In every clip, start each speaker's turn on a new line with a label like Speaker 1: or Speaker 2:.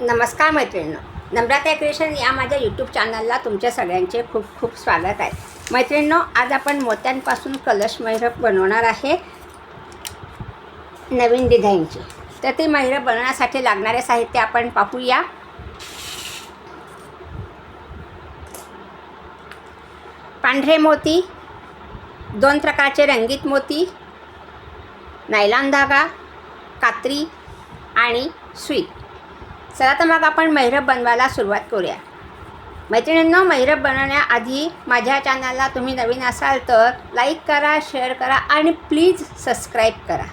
Speaker 1: नमस्कार मैत्रिणींनो. नम्रता क्रिएशन या माझ्या यूट्यूब चॅनलला तुमच्या सगळ्यांचे खूप खूप स्वागत आहे. मैत्रिणींनो आज आपण मोत्यांपासून कलश मैरप बनवणार आहे. नवीन डिझाईनची. तर ती मैरप बनवण्यासाठी लागणारे साहित्य आपण पाहूया. पांढरे मोती दोन प्रकारचे रंगीत मोती नायलॉन धागा कात्री आणि सुई चला तर मग आपण मैरप बनवायला सुरुवात करूया. मैत्रिणींनो मैरप बनवण्याआधी माझ्या चॅनलला तुम्ही नवीन असाल तर लाईक करा शेअर करा आणि प्लीज सबस्क्राईब करा.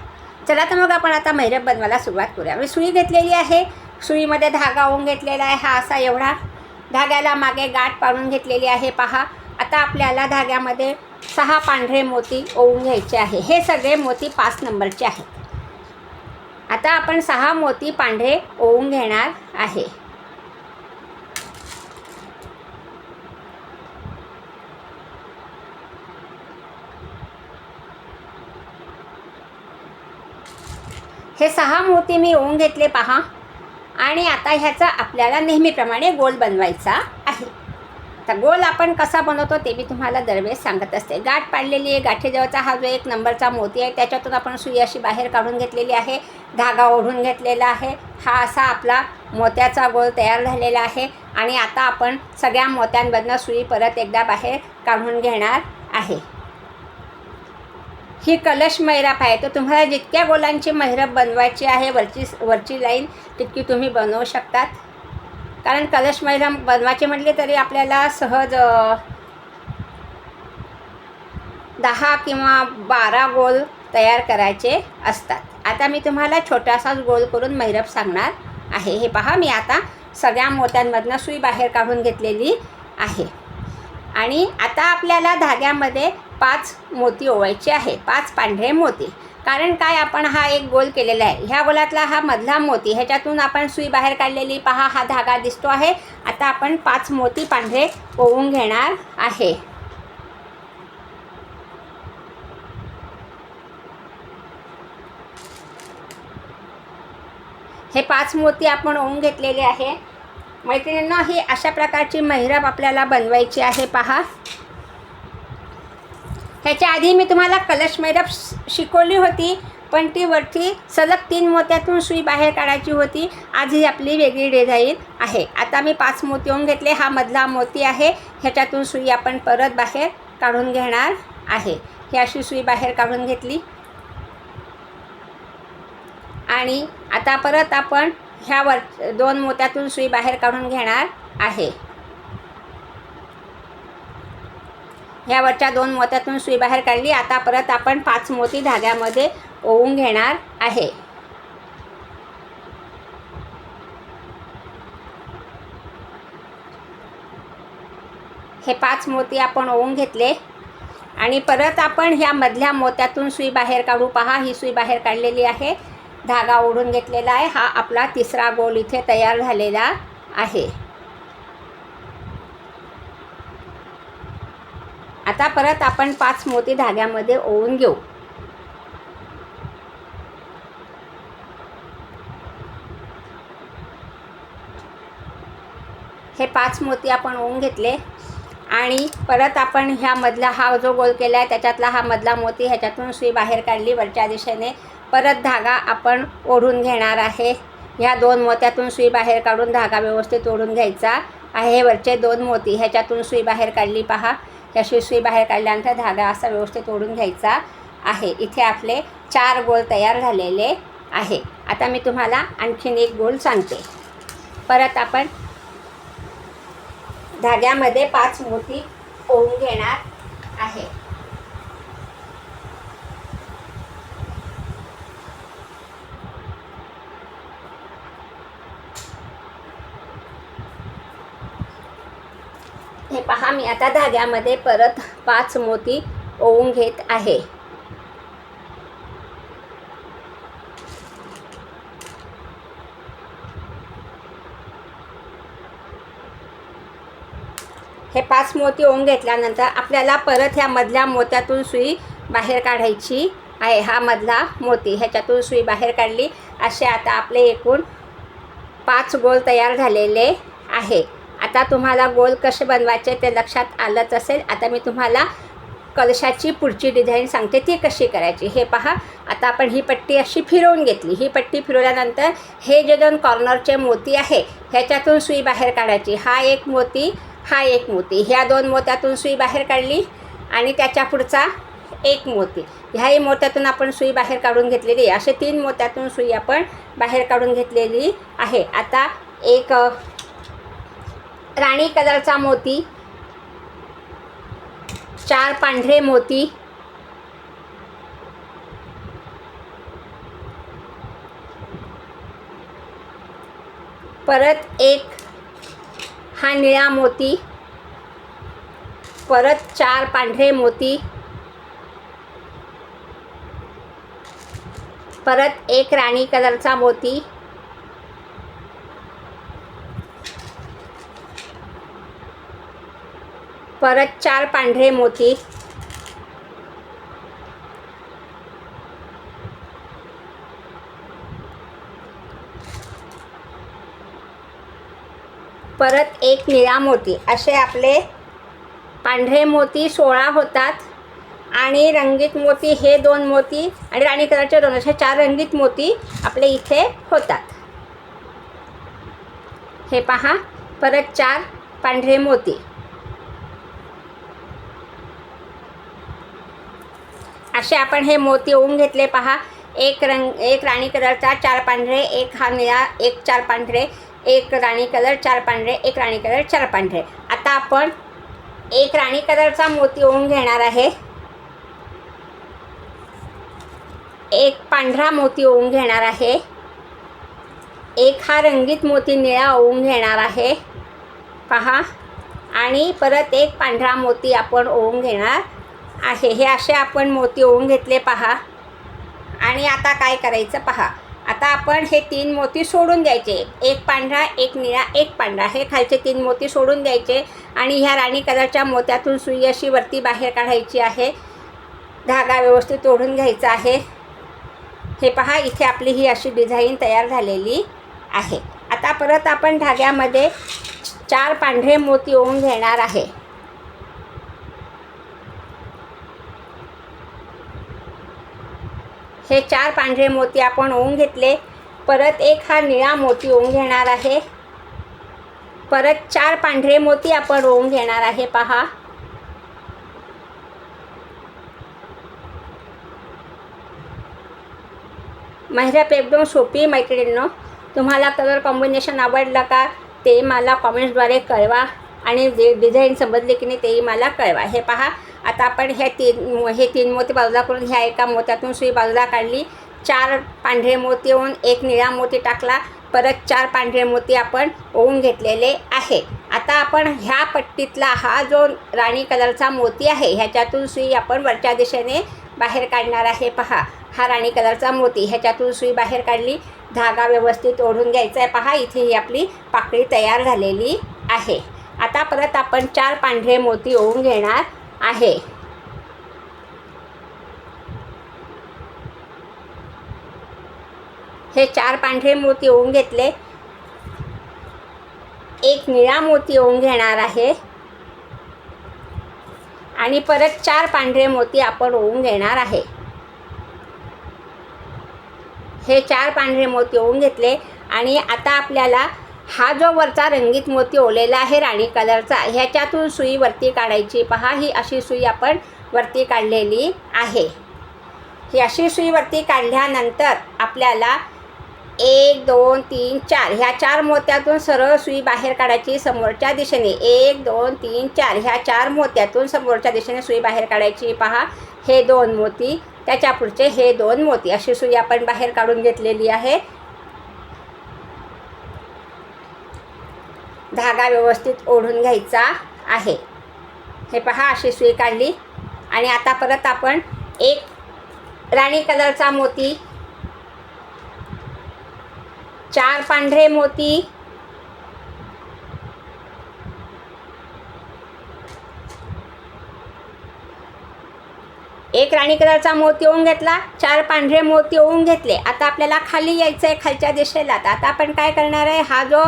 Speaker 1: चला तर मग आपण आता मैरप बनवायला सुरुवात करूया. मी सुई घेतलेली आहे. सुईमध्ये धागा ओवून घेतलेला आहे. हा असा एवढा धाग्याला मागे गाठ पाडून घेतलेली आहे. पहा आता आपल्याला धाग्यामध्ये सहा पांढरे मोती ओवून घ्यायचे आहे. हे सगळे मोती पाच नंबरचे आहेत. आता आपण सहा मोती पांढरे ओवून घेणार आहे. हे सहा मोती मी ओवून घेतले पहा. आणि आता ह्याचा आपल्याला नेहमीप्रमाणे गोल बनवायचा आहे. आता गोल आपण कसा बनवतो ते मी तुम्हाला दरवेळेस सांगत असते. गाठ पाडलेली आहे गाठीजवळचा हा जो एक नंबरचा मोती आहे त्याच्यातून आपण सुई अशी बाहेर काढून घेतलेली आहे धागा ओढून घेतलेला आहे. हा असा आपला मोत्याचा गोल तयार झालेला आहे आणि आता आपण सगळ्या मोत्यांमधनं सुई परत एकदा बाहेर काढून घेणार आहे. ही कलश मैराप आहे तर तुम्हाला जितक्या गोलांची मैरप बनवायची आहे वरची वरची लाईन तितकी तुम्ही बनवू शकतात. कारण कलश महिला बनवायचे म्हटले तरी आपल्याला सहज दहा किंवा बारा गोल तयार करायचे असतात. आता मी तुम्हाला छोटासाच गोल करून मैरप सांगणार आहे. हे पहा मी आता सगळ्या मोत्यांमधनं सुई बाहेर काढून घेतलेली आहे. आणि आता आपल्याला धाग्यामध्ये पाच मोती ओवायचे आहे. पाच पांढरे मोती. कारण काय आपण हा एक गोल केलेला आहे. ह्या गोलातला हा मधला मोती ह्याच्यातून आपण सुई बाहेर काढलेली पहा हा धागा दिसतो आहे. आता आपण पाच मोती पांढरे ओवून घेणार आहे. हे पाच मोती आपण ओवून घेतलेले आहे. मैत्रिणींना ही अशा प्रकारची महिरप आपल्याला बनवायची आहे पहा. ह्याच्या आधी मी तुम्हाला कलश मैरप शिकवली होती पण ती वरती सलग तीन मोत्यातून सुई बाहेर काढायची होती. आज ही आपली वेगळी डिझाईन आहे. आता मी पाच मोती होऊन घेतले. हा मधला मोती आहे. ह्याच्यातून सुई आपण परत बाहेर काढून घेणार आहे. ही अशी सुई बाहेर काढून घेतली. आणि आता परत आपण ह्या वर दोन मोत्यातून सुई बाहेर काढून घेणार आहे. ह्यावरच्या दोन मोत्यातून सुई बाहेर काढली. आता परत आपण पाच मोती धाग्यामध्ये ओवून घेणार आहे. हे पाच मोती आपण ओवून घेतले. आणि परत आपण ह्या मधल्या मोत्यातून सुई बाहेर काढू. पहा ही सुई बाहेर काढलेली आहे. धागा ओढून घेतलेला आहे. हा आपला तिसरा गोल इथे तयार झालेला आहे. आता परत आपण पाच मोती धाग्यामध्ये ओवून घेऊ. हे पाच मोती आपण ओवून घेतले. आणि परत आपण ह्या मधला हा जो गोल केला आहे त्याच्यातला हा मधला मोती ह्याच्यातून सुई बाहेर काढली वरच्या दिशेने. परत धागा आपण ओढून घेणार आहे. ह्या दोन मोत्यातून सुई बाहेर काढून धागा व्यवस्थित ओढून घ्यायचा आहे. वरचे दोन मोती ह्याच्यातून सुई बाहेर काढली पहा. त्या सुई बाहेर काढल्यानंतर धागा असा व्यवस्थित ओढून घ्यायचा आहे. इथे आपले चार गोल तयार झालेले आहे. आता मी तुम्हाला आणखीन एक गोल सांगते. परत आपण धाग्यामध्ये पाच मोती ओवून घेणार आहे. हे पहा मी आता धाग्यामध्ये परत पाच मोती ओवून घेत आहे. हे पाच मोती ओवून घेतल्यानंतर आपल्याला परत ह्या मधल्या मोत्यातून सुई बाहेर काढायची आहे. हा मधला मोती ह्याच्यातून सुई बाहेर काढली. असे आता आपले एकूण पाच गोल तयार झालेले आहे. आता तुम्हाला गोल कसे बनवायचे ते लक्षात आलंच असेल. आता मी तुम्हाला कलशाची पुढची डिझाईन सांगते ती कशी करायची हे पहा. आता आपण ही पट्टी अशी फिरवून घेतली. ही पट्टी फिरवल्यानंतर हे जे दोन कॉर्नरचे मोती आहे ह्याच्यातून सुई बाहेर काढायची. हा एक मोती हा एक मोती. ह्या दोन मोत्यातून सुई बाहेर काढली आणि त्याच्या पुढचा एक मोती. ह्याही मोत्यातून आपण सुई बाहेर काढून घेतलेली आहे. असे तीन मोत्यातून सुई आपण बाहेर काढून घेतलेली आहे. आता एक राणी कलरचा मोती चार पांढरे मोती परत एक हा निळा मोती परत चार पांढरे मोती परत एक राणी कलरचा मोती परत चार पांढरे मोती. परत एक निळा मोती. असे आपले पांढरे मोती सोळा होतात. आणि रंगीत मोती हे दोन मोती आणि राणी कलरचे दोन असे चार रंगीत मोती आपले इथे होतात. हे पहा परत चार पांढरे मोती. असे आपण हे मोती ओवून घेतले पहा. एक रंग एक राणी कलरचा चार पांढरे एक हा निळा एक चार पांढरे एक राणी कलर चार पांढरे एक राणी कलर चार पांढरे. आता आपण एक राणी कलरचा मोती ओवून घेणार आहे. एक पांढरा मोती ओवून घेणार आहे. एक हा रंगीत मोती निळा ओवून घेणार आहे. पहा. आणि परत एक पांढरा मोती आपण ओवून घेणार आहे. हे असे आपण मोती ओवून घेतले पहा. आणि आता काय करायचं पहा. आता आपण हे तीन मोती सोडून द्यायचे. एक पांढरा एक निळा एक पांढरा. हे खालचे तीन मोती सोडून द्यायचे. आणि ह्या राणी कलरच्या मोत्यातून सुई अशी वरती बाहेर काढायची आहे. धागा व्यवस्थित ओढून घ्यायचा आहे. हे पहा इथे आपली ही अशी डिझाईन तयार झालेली आहे. आता परत आपण धाग्यामध्ये चार पांढरे मोती ओवून घेणार आहे. हे चार पांढरे मोती आपण ओवून घेतले. परत एक हा निळा मोती ओवून घेणार आहे. परत चार पांढरे मोती आपण ओवून घेणार आहे पहा. महिरप एकदम सोपी मैत्रिणींनो. तुम्हाला कलर कॉम्बिनेशन आवडलं का ते मला कॉमेंट्सद्वारे कळवा आणि जे डिझाईन समजले की नाही तेही मला कळवा. हे पहा. आता आपण ह्या तीन हे तीन मोती बाजूला करून ह्या एका मोत्यातून सुई बाजूला काढली. चार पांढरे मोती होऊन एक निळा मोती टाकला. परत चार पांढरे मोती आपण ओवून घेतलेले आहे आता आपण ह्या पट्टीतला हा जो राणी कलरचा मोती आहे ह्याच्यातून सुई आपण वरच्या दिशेने बाहेर काढणार आहे. पहा हा राणी कलरचा मोती. ह्याच्यातून सुई बाहेर काढली. धागा व्यवस्थित ओढून घ्यायचा आहे. पहा इथे ही आपली पाकळी तयार झालेली आहे. आता परत आपण चार पांढरे मोती ओवून घेणार. आहे. हे चार पांढरे मोती ओवून घेतले. एक निळा मोती ओवून घेणार आहे. आणि परत चार पांढरे मोती आपण ओवून घेणार आहे. हे चार पांढरे मोती ओवून घेतले आणि आता आपल्याला हा जो वरचा रंगीत मोती ओलेला आहे राणी कलरचा ह्याच्यातून सुई वरती काढायची. पहा ही अशी सुई आपण वरती काढलेली आहे. ही अशी सुई वरती काढल्यानंतर आपल्याला एक दोन तीन चार ह्या चार मोत्यातून सरळ सुई बाहेर काढायची समोरच्या दिशेने. एक दोन तीन चार ह्या चार मोत्यातून समोरच्या दिशेने सुई बाहेर काढायची. पहा हे दोन मोती त्याच्या पुढचे हे दोन मोती. अशी सुई आपण बाहेर काढून घेतलेली आहे. धागा व्यवस्थित ओढून घ्यायचा आहे. हे पहा अशी सुई काढली. आणि आता परत आपण एक राणी कलरचा मोती चार पांढरे मोती एक राणी कलरचा मोती ओवून घेतला चार पांढरे मोती ओवून घेतले. आता आपल्याला खाली यायचं आहे खालच्या दिशेला. तर आता आपण काय करणार आहे? हा जो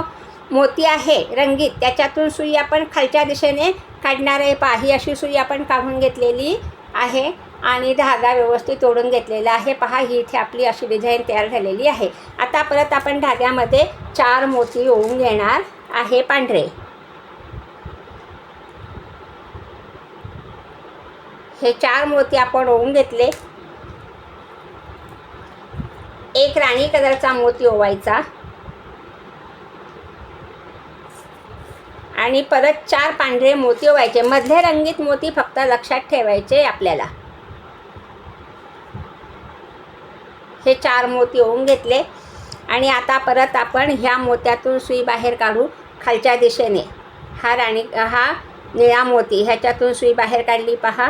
Speaker 1: मोती आहे रंगीत. त्याच्यातून सुई आपण खालच्या दिशेने काढणार आहे. पहा ही अशी सुई आपण काढून घेतलेली आहे आणि धागा व्यवस्थित ओढून घेतलेला आहे. पहा ही इथे आपली अशी डिझाईन तयार झालेली आहे. आता परत आपण धाग्यामध्ये चार मोती ओवून घेणार आहे पांढरे. हे चार मोती आपण ओवून घेतले. एक राणी कलरचा मोती ओवायचा. आणि परत चार पांढरे मोती व्हायचे मधले रंगीत मोती फक्त लक्षात ठेवायचे आपल्याला. हे चार मोती होऊन घेतले. आणि आता परत आपण ह्या मोत्यातून सुई बाहेर काढू खालच्या दिशेने. हा राणी हा निळा मोती. ह्याच्यातून सुई बाहेर काढली पहा.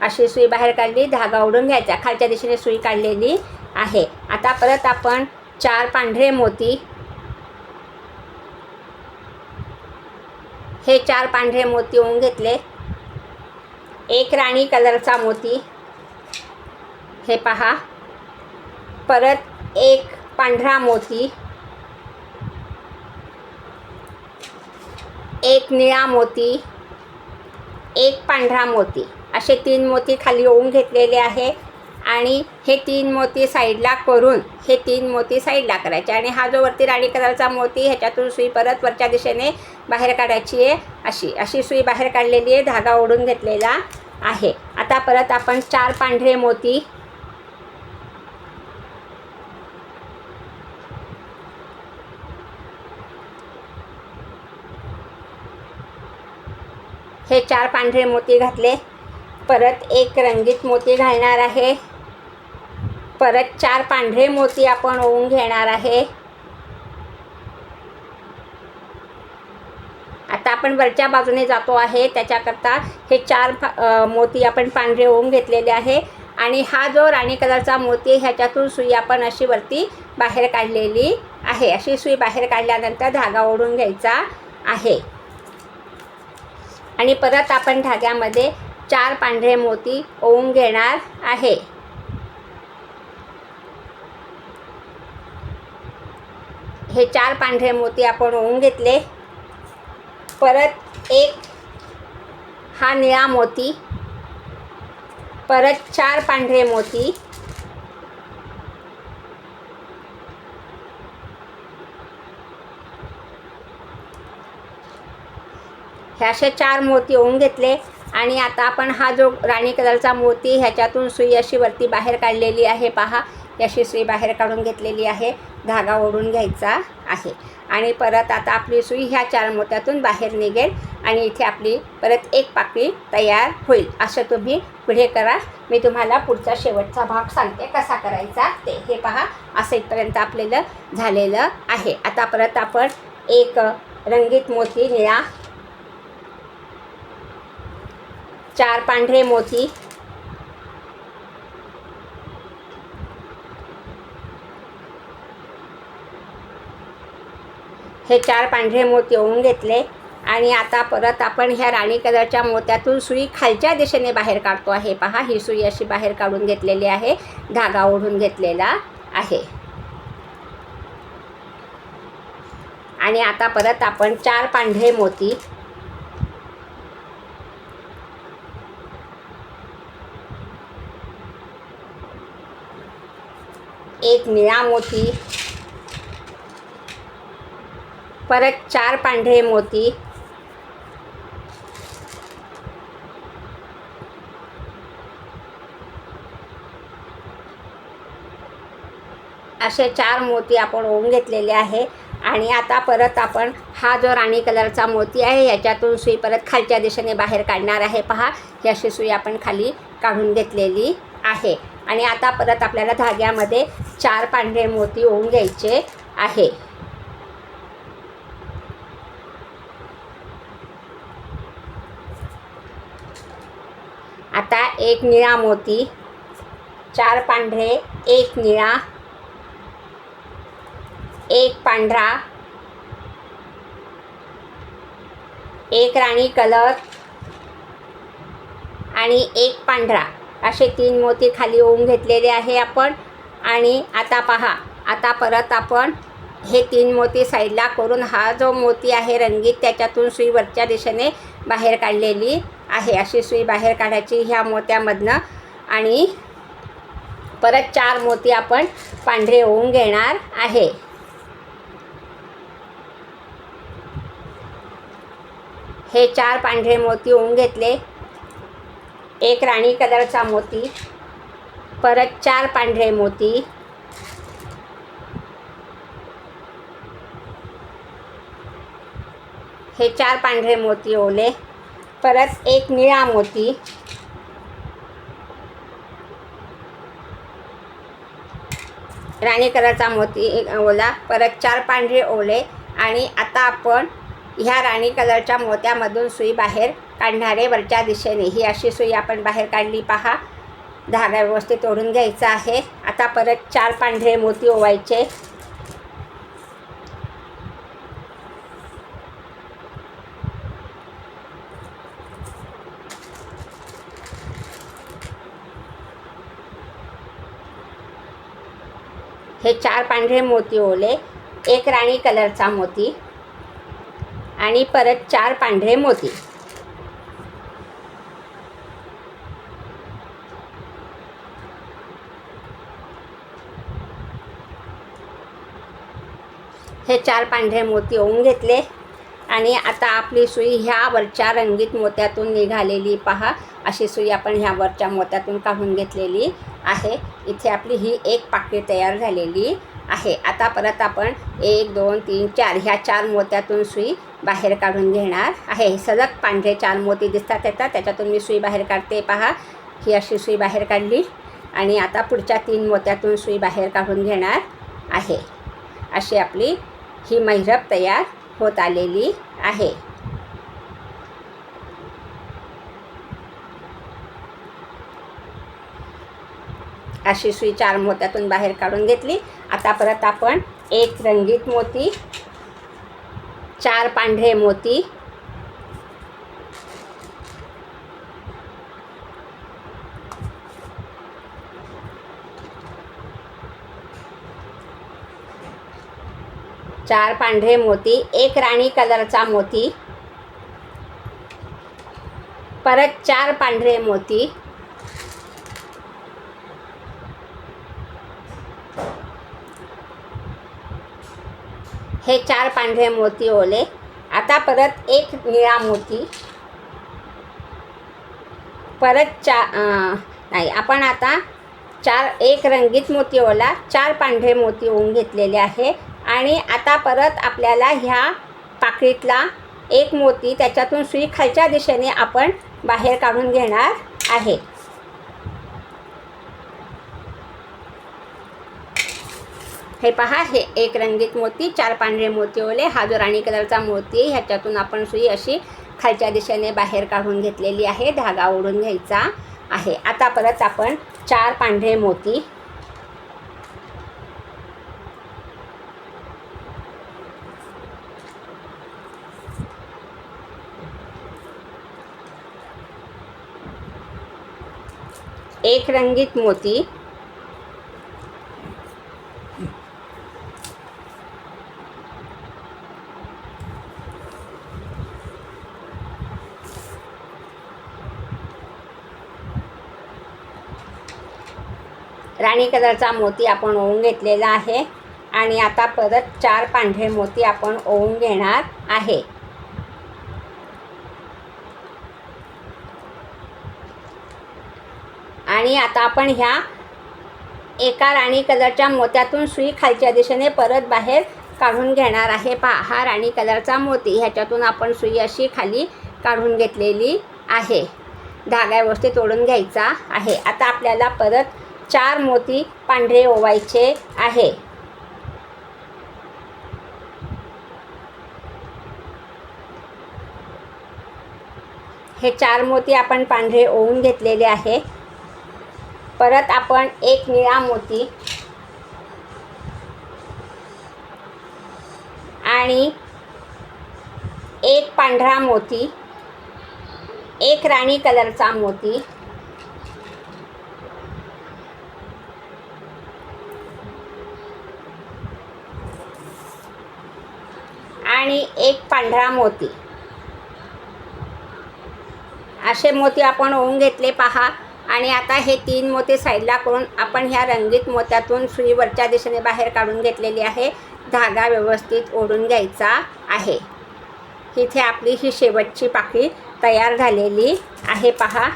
Speaker 1: अशी सुई बाहेर काढली धागा ओढून घ्यायचा. खालच्या दिशेने सुई काढलेली आहे. आता परत आपण चार पांढरे मोती हे चार पांढरे मोती होऊन घेतले. एक राणी कलरचा मोती. हे पहा. परत एक पांढरा मोती. एक निळा मोती. एक पांढरा मोती. असे तीन मोती खाली ओवून घेतलेले आहे. आणि हे तीन मोती साईडला करून हे तीन मोती साईडला करायचे. आणि हा जो वरती राणी कलरचा मोती ह्याच्यातून सुई परत वरच्या दिशेने बाहेर काढायची आहे अशी. अशी सुई बाहेर काढलेली आहे धागा ओढून घेतलेला आहे. आता परत आपण चार पांढरे मोती हे चार पांढरे मोती घातले. परत एक रंगीत मोती घालणार आहे. परत चार पांढरे मोती आपण ओवून घेणार आहे. आता आपण वरच्या बाजूने जातो आहे त्याच्याकरता हे चार मोती आपण पांढरे ओवून घेतलेले आहे. आणि हा जो राणी कलरचा मोती ह्याच्यातून सुई आपण अशी वरती बाहेर काढलेली आहे. अशी सुई बाहेर काढल्यानंतर धागा ओढून घ्यायचा आहे. आणि परत आपण धाग्यामध्ये चार पांढरे मोती ओवून घेणार आहे. हे चार पांढरे मोती आपण ओवून घेतले. परत एक हा निळा मोती. परत चार पांढरे मोती. हे असे चार मोती ओवून घेतले आणि आता आपण हा जो राणी कलरचा मोती ह्याच्यातून सुई अशी वरती बाहेर काढलेली आहे. पहा अशी सुई बाहेर काढून घेतलेली आहे. धागा ओढून घ्यायचा आहे. आणि परत आता आपली सुई ह्या चार मोत्यातून बाहेर निघेल आणि इथे आपली परत एक पाकळी तयार होईल. असं तुम्ही पुढे करा. मी तुम्हाला पुढचा शेवटचा भाग सांगते कसा करायचा ते. हे पहा. असं इथपर्यंत आपल्याला झालेलं आहे. आता परत आपण एक रंगीत मोती निळा चार पांढरे मोती हे चार पांढरे मोती ओवून घेतले. आणि आता परत आपण ह्या राणी कलरच्या मोत्यातून सुई खालच्या दिशेने बाहेर काढतो आहे. पहा ही सुई अशी बाहेर काढून घेतलेली आहे. धागा ओढून घेतलेला आहे. आणि आता परत आपण चार पांढरे मोती एक निळा मोती परत चार पांढरे मोती. असे चार मोती आपण ओवून घेतलेले आहे. आणि आता परत आपण हा जो राणी कलरचा मोती आहे याच्यातून सुई परत खालच्या दिशेने बाहेर काढणार आहे. पहा ही अशी सुई आपण खाली काढून घेतलेली आहे. आणि आता परत आपल्याला धाग्यामध्ये चार पांढरे मोती ओवून घ्यायचे आहे. आता एक निळा मोती चार पांढरे एक निळा एक पांढरा एक राणी कलर आणि एक पांढरा. असे तीन मोती खाली ओवून घेतलेले आहे आपण. आणि आता पहा आता परत आपण हे तीन मोती साईडला करून हा जो मोती आहे रंगीत त्याच्यातून सुई वरच्या दिशेने बाहेर काढलेली. आहे अशी सुई बाहेर काढायची ह्या मोत्यामधनं. आणि परत चार मोती आपण पांढरे होऊन घेणार आहे. हे चार पांढरे मोती होऊन घेतले. एक राणी कलरचा मोती परत चार पांढरे मोती. हे चार पांढरे मोती ओले. परत एक निळा मोती. राणी कलरचा मोती ओला परत चार पांढरे ओले आणि आता आपण ह्या राणी कलरच्या मोत्यामधून सुई बाहेर काढणारे वरच्या दिशेने. ही अशी सुई आपण बाहेर काढली पहा. धागा व्यवस्थित ओढून घ्यायचा आहे. आता परत चार पांढरे मोती ओवायचे. हे चार पांढरे मोती ओले एक राणी कलरचा मोती आणि परत चार पांढरे मोती. हे चार पांढरे मोती होऊन घेतले आणि आता आपली सुई ह्या वरच्या रंगीत मोत्यातून निघालेली पहा. अशी सुई आपण ह्या वरच्या मोत्यातून काढून घेतलेली आहे. इथे आपली ही एक पाकळी तयार झालेली आहे. आता परत आपण एक दोन तीन चार ह्या चार मोत्यातून सुई बाहेर काढून घेणार आहे. सलग पांढरे चार मोती दिसतात येतात त्याच्यातून मी सुई बाहेर काढते. पहा ही अशी सुई बाहेर काढली आणि आता पुढच्या तीन मोत्यातून सुई बाहेर काढून घेणार आहे. अशी आपली ही मैरप तयार होत आलेली आहे. अशी सुई चार मोत्यातून बाहेर काढून घेतली. आता परत आपण एक रंगीत मोती चार पांढरे मोती चार पांढरे मोती एक राणी कलरचा मोती परत चार पांढरे मोती हे चार पांढरे मोती ओले. आता परत एक निळा मोती. परत चा नाही आपण आता चार एक रंगीत मोती ओला चार पांढरे मोती होऊन घेतलेले आहे. आणि आता परत आपल्याला ह्या पाकळीतला एक मोती त्याच्यातून सुई खालच्या दिशेने आपण बाहेर काढून घेणार आहे. हे पहा हे एक रंगीत मोती चार पांढरे मोती ओले हा जो राणी कलरचा मोती ह्याच्यातून आपण सुई अशी खालच्या दिशेने बाहेर काढून घेतलेली आहे धागा ओढून घ्यायचा आहे. आता परत आपण चार पांढरे मोती एक रंगीत मोती राणी कलरचा मोती आपण ओवून घेतलेला आहे. आणि आता परत चार पांढरे मोती आपण ओवून घेणार आहे. आणि आता आपण ह्या एका राणी कलरच्या मोत्यातून सुई खालच्या दिशेने परत बाहेर काढून घेणार आहे. पहा हा राणी कलरचा मोती ह्याच्यातून आपण सुई अशी खाली काढून घेतलेली आहे. धागा व्यवस्थित तोडून घ्यायचा आहे. आता आपल्याला परत चार मोती पांढरे ओवायचे आहे. हे चार मोती आपण पांढरे ओवून घेतलेले आहे. परत आपण एक निळा मोती आणि एक पांढरा मोती एक राणी कलरचा मोती आणि एक पांढरा मोती. असे मोती आपण ओवून घेतले पहा. आणि आता हे तीन मोती साईडला करून आपण ह्या रंगीत मोत्यातून सुई वरच्या दिशेने बाहेर काढून घेतलेली आहे. धागा व्यवस्थित ओढून घ्यायचा आहे. इथे आपली ही शेवटची पाकळी तयार झालेली आहे पहा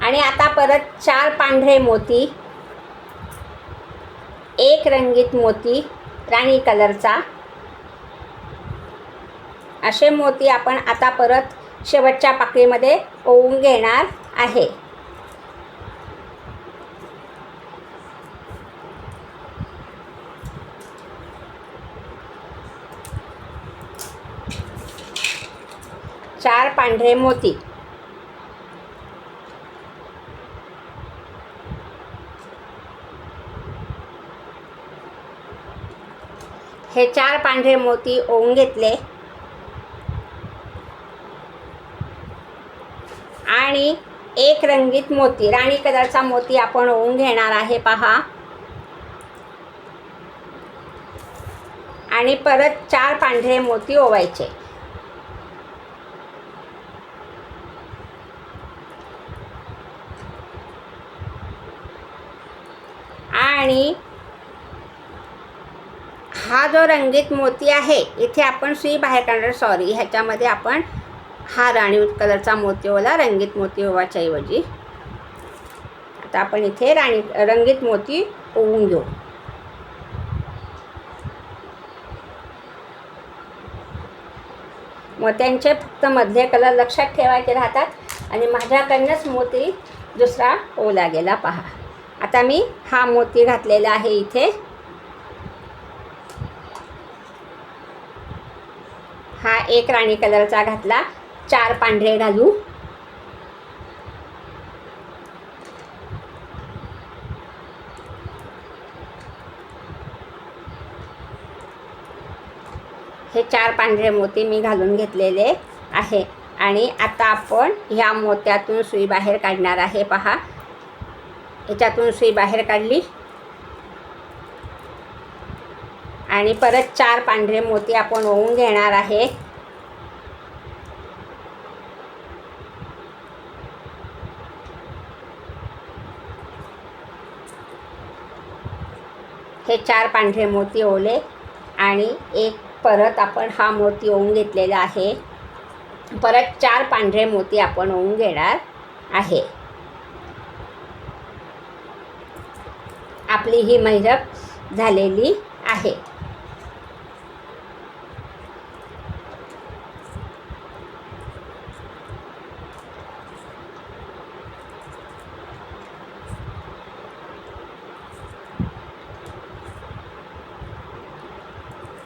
Speaker 1: आणि आता परत चार पांढरे मोती एक रंगीत मोती राणी कलरचा. असे मोती आपण आता परत शेवटच्या पाकळीमध्ये ओवून घेणार आहे. चार पांढरे मोती. हे चार पांढरे मोती ओवून घेतले. आणि एक रंगीत मोती राणी कलरचा मोती आपण ओवून घेणार आहे पहा. आणि परत चार पांढरे मोती ओवायचे आणि हा जो रंगीत मोती आहे इथे आपण सुई बाहेर काढणार. सॉरी ह्याच्यामध्ये आपण हा राणी कलरचा मोती ओला रंगीत मोती ओवाच्या ऐवजी. आता आपण इथे राणी रंगीत मोती ओवून घेऊ. मोत्यांचे फक्त मधले कलर लक्षात ठेवायचे राहतात आणि माझ्याकडनंच मोती दुसरा ओला गेला. पहा. आता मी हा मोती घातलेला आहे इथे. हा एक राणी कलरचा घातला. चार पांढरे घालू. हे चार पांढरे मोती मी घालून घेतलेले आहे. आणि आता आपण ह्या मोत्यातून सुई बाहेर काढणार आहे. पहा. याच्यातून सुई बाहेर काढली. आणि परत चार पांढरे मोती आपण ओवून घेणार आहे. हे चार पांढरे मोती ओले आणि एक परत आपण हा मोती ओवून घेतलेला आहे. परत चार पांढरे मोती आपण ओवून घेणार आहे. आपली ही मैरप झालेली आहे.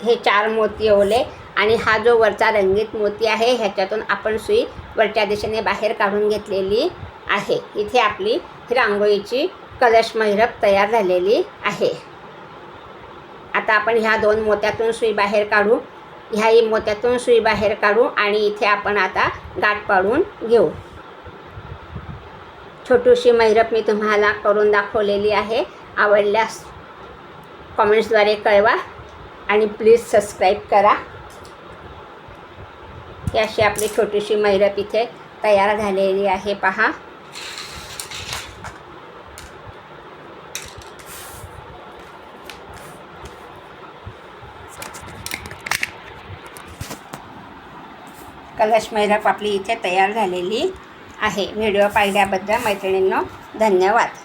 Speaker 1: हे चार मोती ओले आणि हा जो वरचा रंगीत मोती आहे ह्याच्यातून आपण सुई वरच्या दिशेने बाहेर काढून घेतलेली आहे. इथे आपली रांगोळीची कलश मैरप तयार झालेली आहे. आता आपण ह्या दोन मोत्यातून सुई बाहेर काढू. ह्याही मोत्यातून सुई बाहेर काढू आणि इथे आपण आता गाठ पाडून घेऊ. छोटीशी मैरप मी तुम्हाला करून दाखवलेली आहे. आवडल्यास कॉमेंट्सद्वारे कळवा. आणि प्लीज सबस्क्राईब करा. ही अशी आपली छोटीशी मैरप इथे तयार झालेली आहे पहा. कलश मैरप आपली इथे तयार झालेली आहे. व्हिडिओ पाहिल्याबद्दल मैत्रिणींनो धन्यवाद.